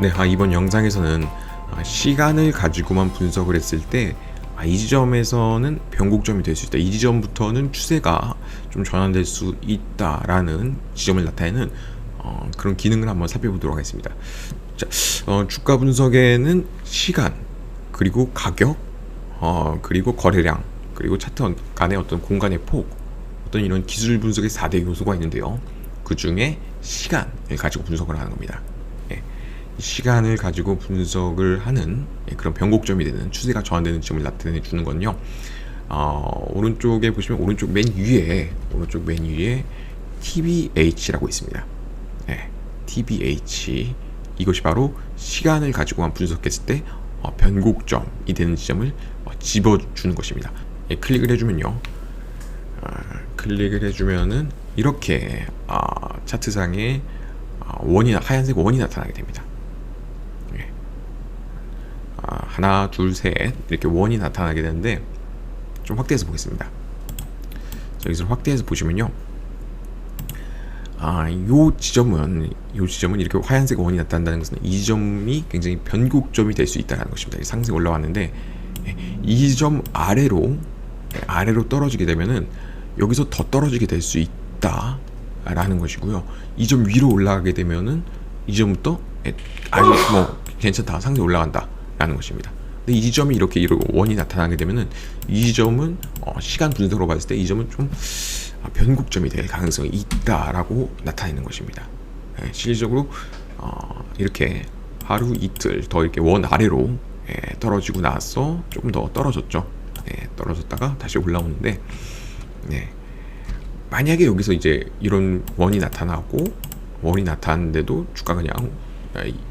네, 아, 이번 영상에서는 아, 시간을 가지고만 분석을 했을 때, 아, 이 지점에서는 변곡점이 될 수 있다. 이 지점부터는 추세가 좀 전환될 수 있다라는 지점을 나타내는 어, 그런 기능을 한번 살펴보도록 하겠습니다. 자, 어, 주가 분석에는 시간, 그리고 가격, 어, 그리고 거래량, 그리고 차트 간의 어떤 공간의 폭, 어떤 이런 기술 분석의 4대 요소가 있는데요. 그 중에 시간을 가지고 분석을 하는 겁니다. 시간을 가지고 분석을 하는 예, 그런 변곡점이 되는 추세가 전환되는 지점을 나타내 주는 건요. 어, 오른쪽에 보시면 오른쪽 맨 위에 오른쪽 맨 위에 TBH라고 있습니다. 예, TBH 이것이 바로 시간을 가지고만 분석했을 때 어, 변곡점이 되는 지점을 어, 집어주는 것입니다. 예, 클릭을 해주면요. 아, 클릭을 해주면은 이렇게 아, 차트상에 아, 원이 하얀색 원이 나타나게 됩니다. 예. 아, 하나, 둘, 셋 이렇게 원이 나타나게 되는데 좀 확대해서 보겠습니다. 자, 여기서 확대해서 보시면요. 아, 요 지점은 요 지점은 이렇게 하얀색 원이 나타난다는 것은 이 지점이 굉장히 변곡점이 될 수 있다는 것입니다. 상승 올라왔는데 예, 이 지점 아래로 예, 아래로 떨어지게 되면은 여기서 더 떨어지게 될 수 있다라는 것이고요. 이 점 위로 올라가게 되면은 이 점부터 예, 아니 뭐 괜찮다 상승 올라간다 라는 것입니다. 근데 이 지점이 이렇게 이렇게 원이 나타나게 되면은 이 지점은 어, 시간 분석으로 봤을 때 이 점은 좀 아, 변곡점이 될 가능성이 있다라고 나타내는 것입니다. 예, 실질적으로 어, 이렇게 하루 이틀 더 이렇게 원 아래로 예, 떨어지고 나서 조금 더 떨어졌죠. 예, 떨어졌다가 다시 올라오는데 네. 만약에 여기서 이제 이런 원이 나타나고 원이 나타났는데도 주가가 그냥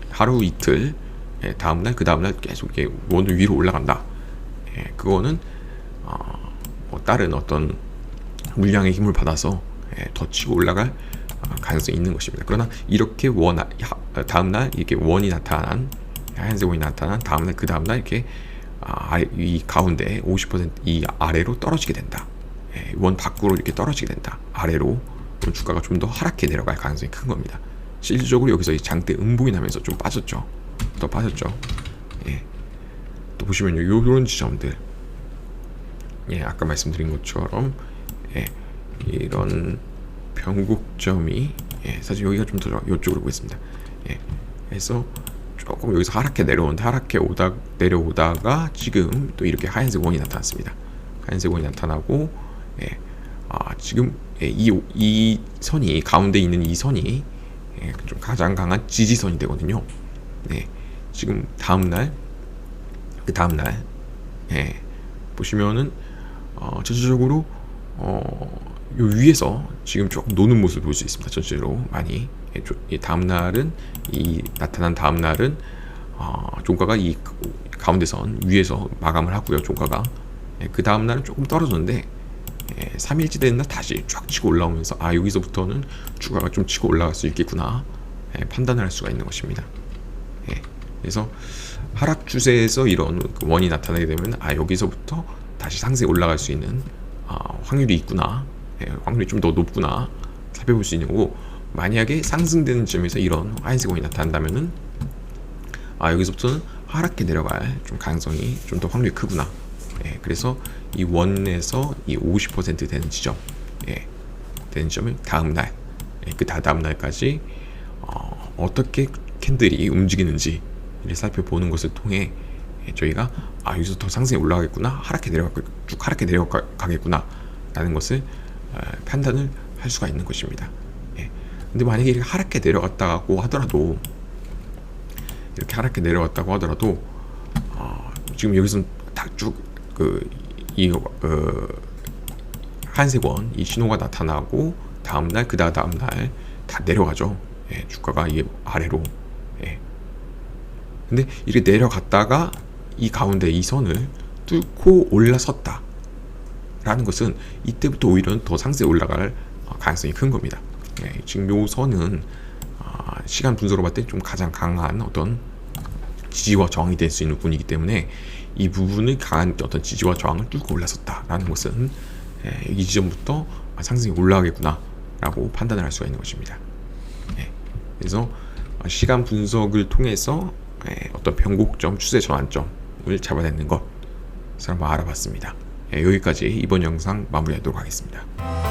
하루 이틀 예, 다음날 그 다음날 계속 이렇게 원 위로 올라간다. 예, 그거는 어, 뭐 다른 어떤 물량의 힘을 받아서 예, 더 치고 올라갈 어, 가능성이 있는 것입니다. 그러나 이렇게 원 다음날 이렇게 원이 나타난 하얀색 원이 나타난 다음날 그 다음날 이렇게 아, 이 가운데 50%이 아래로 떨어지게 된다. 예, 원 밖으로 이렇게 떨어지게 된다. 아래로 주가가 좀 더 하락해 내려갈 가능성이 큰 겁니다. 실질적으로 여기서 이 장대 음봉이 나면서 좀 빠졌죠. 더 빠졌죠. 예. 또 보시면요, 요런 지점들. 예, 아까 말씀드린 것처럼 예, 이런 변곡점이 예, 사실 여기가 좀 더 이쪽으로 보겠습니다. 예, 그래서 조금 여기서 하락해 내려오는데 하락해 오다 내려오다가 지금 또 이렇게 하얀색 원이 나타났습니다. 하얀색 원이 나타나고 예, 아, 지금 예, 이, 이 선이 가운데 있는 이 선이 예, 좀 가장 강한 지지선이 되거든요. 네, 지금 다음 날, 그 다음 날, 예, 보시면은 어, 전체적으로 어, 요 위에서 지금 조금 노는 모습을 볼 수 있습니다. 전체적으로 많이. 예, 조- 이 다음 날은 이 나타난 다음 날은 어, 종가가 이 가운데선 위에서 마감을 하고요. 종가가 예, 그 다음 날은 조금 떨어졌는데 예, 3일째 되는 날 다시 쫙 치고 올라오면서 아 여기서부터는 주가가 좀 치고 올라갈 수 있겠구나 예, 판단을 할 수가 있는 것입니다. 예, 그래서 하락 추세에서 이런 그 원이 나타나게 되면 아 여기서부터 다시 상승에 올라갈 수 있는 아, 확률이 있구나. 예, 확률이 좀 더 높구나. 살펴볼 수 있는 거고 만약에 상승되는 지점에서 이런 하얀색 원이 나타난다면은 아 여기서부터는 하락해 내려갈 좀 가능성이 좀 더 확률이 크구나. 예, 그래서 이 원에서 이 50% 되는 지점 예, 되는 지점을 다음 날, 예, 그 다다음 날까지 어, 어떻게 캔들이 움직이는지 를 살펴보는 것을 통해 예, 저희가 아 여기서 더 상승이 올라가겠구나 하락해 내려가 쭉 하락해 내려가겠구나 라는 것을 어, 판단을 할 수가 있는 것입니다. 예. 근데 만약에 이렇게 하락해 내려갔다고 하더라도 이렇게 하락해 내려갔다고 하더라도 어, 지금 여기서 다쭉그이 어, 한색 원이 신호가 나타나고 다음 날 그 다 음 날 다 내려가죠. 예, 주가가 이게 아래로. 예. 근데 이렇게 내려갔다가 이 가운데 이 선을 뚫고 올라섰다. 라는 것은 이때부터 오히려 더 상세히 올라갈 어, 가능성이 큰 겁니다. 예, 지금 요 선은 아, 시간 분석으로 봤을 때 좀 가장 강한 어떤 지지와 저항이 될 수 있는 부분이기 때문에 이 부분을 강한 어떤 지지와 저항을 뚫고 올라섰다라는 것은 예, 이 지점부터 상승이 올라가겠구나라고 판단을 할 수가 있는 것입니다. 예, 그래서 시간 분석을 통해서 예, 어떤 변곡점, 추세 전환점을 잡아내는 것을 한번 알아봤습니다. 예, 여기까지 이번 영상 마무리하도록 하겠습니다.